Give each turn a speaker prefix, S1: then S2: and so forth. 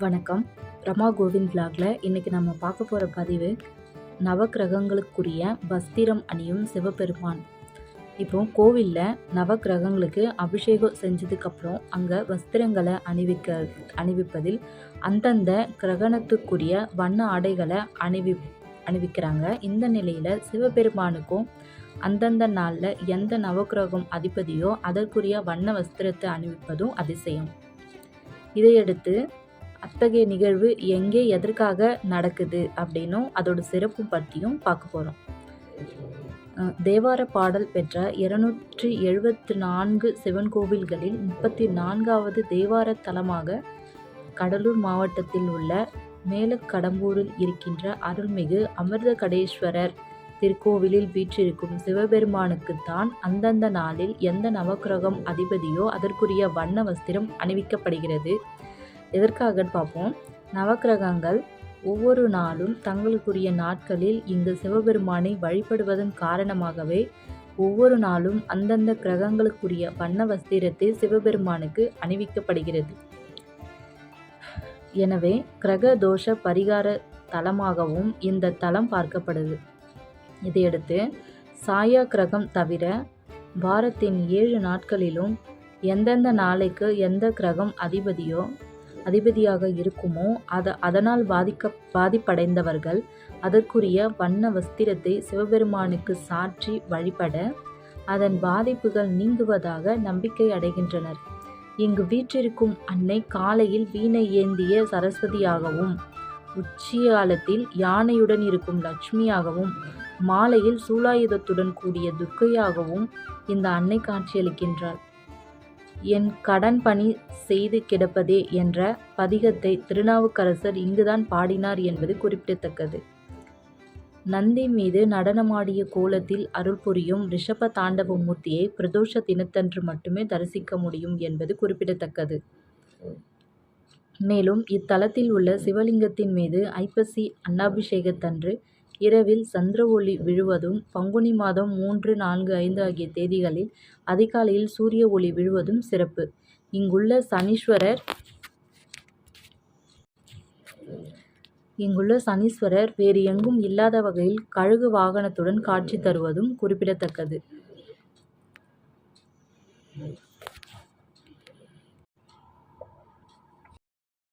S1: வணக்கம். ரமா கோவிந்த் பிளாக்ல இன்னைக்கு நம்ம பார்க்க போகிற பதிவு நவக்கிரகங்களுக்குரிய வஸ்திரம் அணியும் சிவபெருமான். இப்போ கோவிலில் நவக்கிரகங்களுக்கு அபிஷேகம் செஞ்சதுக்கப்புறம் அங்கே வஸ்திரங்களை அணிவிக்க அணிவிப்பதில் அந்தந்த கிரகணத்துக்குரிய வண்ண ஆடைகளை அணிவி அணிவிக்கிறாங்க. இந்த நிலையில் சிவபெருமானுக்கும் அந்தந்த நாளில் எந்த நவக்கிரகம் அதிபதியோ அதற்குரிய வண்ண வஸ்திரத்தை அணிவிப்பதும் அதிசயம். இதையடுத்து இத்தகைய நிகழ்வு எங்கே எதற்காக நடக்குது அப்படின்னும் அதோட சிறப்பு பற்றியும் பார்க்க போகிறோம் தேவார பாடல் பெற்ற இருநூற்றி எழுபத்து நான்கு சிவன் கோவில்களில் முப்பத்தி நான்காவது தேவார தலமாக கடலூர் மாவட்டத்தில் உள்ள மேலக்கடம்பூரில் இருக்கின்ற அருள்மிகு அமிர்தகடேஸ்வரர் திருக்கோவிலில் வீற்றிருக்கும் சிவபெருமானுக்குத்தான் அந்தந்த நாளில் எந்த நவக்கிரகம் அதிபதியோ அதற்குரிய வண்ண வஸ்திரம் அணிவிக்கப்படுகிறது. எதற்காகன்னு பார்ப்போம். நவக்கிரகங்கள் ஒவ்வொரு நாளும் தங்களுக்குரிய நாட்களில் இங்கு சிவபெருமானை வழிபடுவதன் காரணமாகவே ஒவ்வொரு நாளும் அந்தந்த கிரகங்களுக்குரிய வண்ண வஸ்திரத்தை சிவபெருமானுக்கு அணிவிக்கப்படுகிறது. எனவே கிரக தோஷ பரிகார தலமாகவும் இந்த தலம் பார்க்கப்படுது. இதையடுத்து சாயா கிரகம் தவிர வாரத்தின் ஏழு நாட்களிலும் எந்தெந்த நாளைக்கு எந்த கிரகம் அதிபதியோ அதிபதியாக இருக்குமோ? அத அதனால் பாதிக்க பாதிப்படைந்தவர்கள் அதற்குரிய வண்ண வஸ்திரத்தை சிவபெருமானுக்கு சாற்றி வழிபட அதன் பாதிப்புகள் நீங்குவதாக நம்பிக்கை அடைகின்றனர். இங்கு வீற்றிருக்கும் அன்னை காலையில் வீணை ஏந்திய சரஸ்வதியாகவும் உச்சியாலத்தில் யானையுடன் இருக்கும் லட்சுமியாகவும் மாலையில் சூலாயுதத்துடன் கூடிய துர்க்கையாகவும் இந்த அன்னை காட்சியளிக்கின்றாள். என் கடன் பணி செய்து கிடப்பதே என்ற பதிகத்தை திருநாவுக்கரசர் இங்குதான் பாடினார் என்பது குறிப்பிடத்தக்கது. நந்தி மீது நடனமாடிய கோலத்தில் அருள் புரியும் ரிஷப தாண்டவ மூர்த்தியை பிரதோஷ தினத்தன்று மட்டுமே தரிசிக்க முடியும் என்பது குறிப்பிடத்தக்கது. மேலும் இத்தலத்தில் உள்ள சிவலிங்கத்தின் மீது ஐப்பசி அன்னாபிஷேகத்தன்று இரவில் சந்திர ஒளி விழுவதும் பங்குனி மாதம் மூன்று நான்கு ஐந்து ஆகிய தேதிகளில் அதிகாலையில் சூரிய ஒளி விழுவதும் சிறப்பு. இங்குள்ள சனீஸ்வரர் இங்குள்ள சனீஸ்வரர் வேறு எங்கும் இல்லாத வகையில் கழுகு வாகனத்துடன் காட்சி தருவதும் குறிப்பிடத்தக்கது.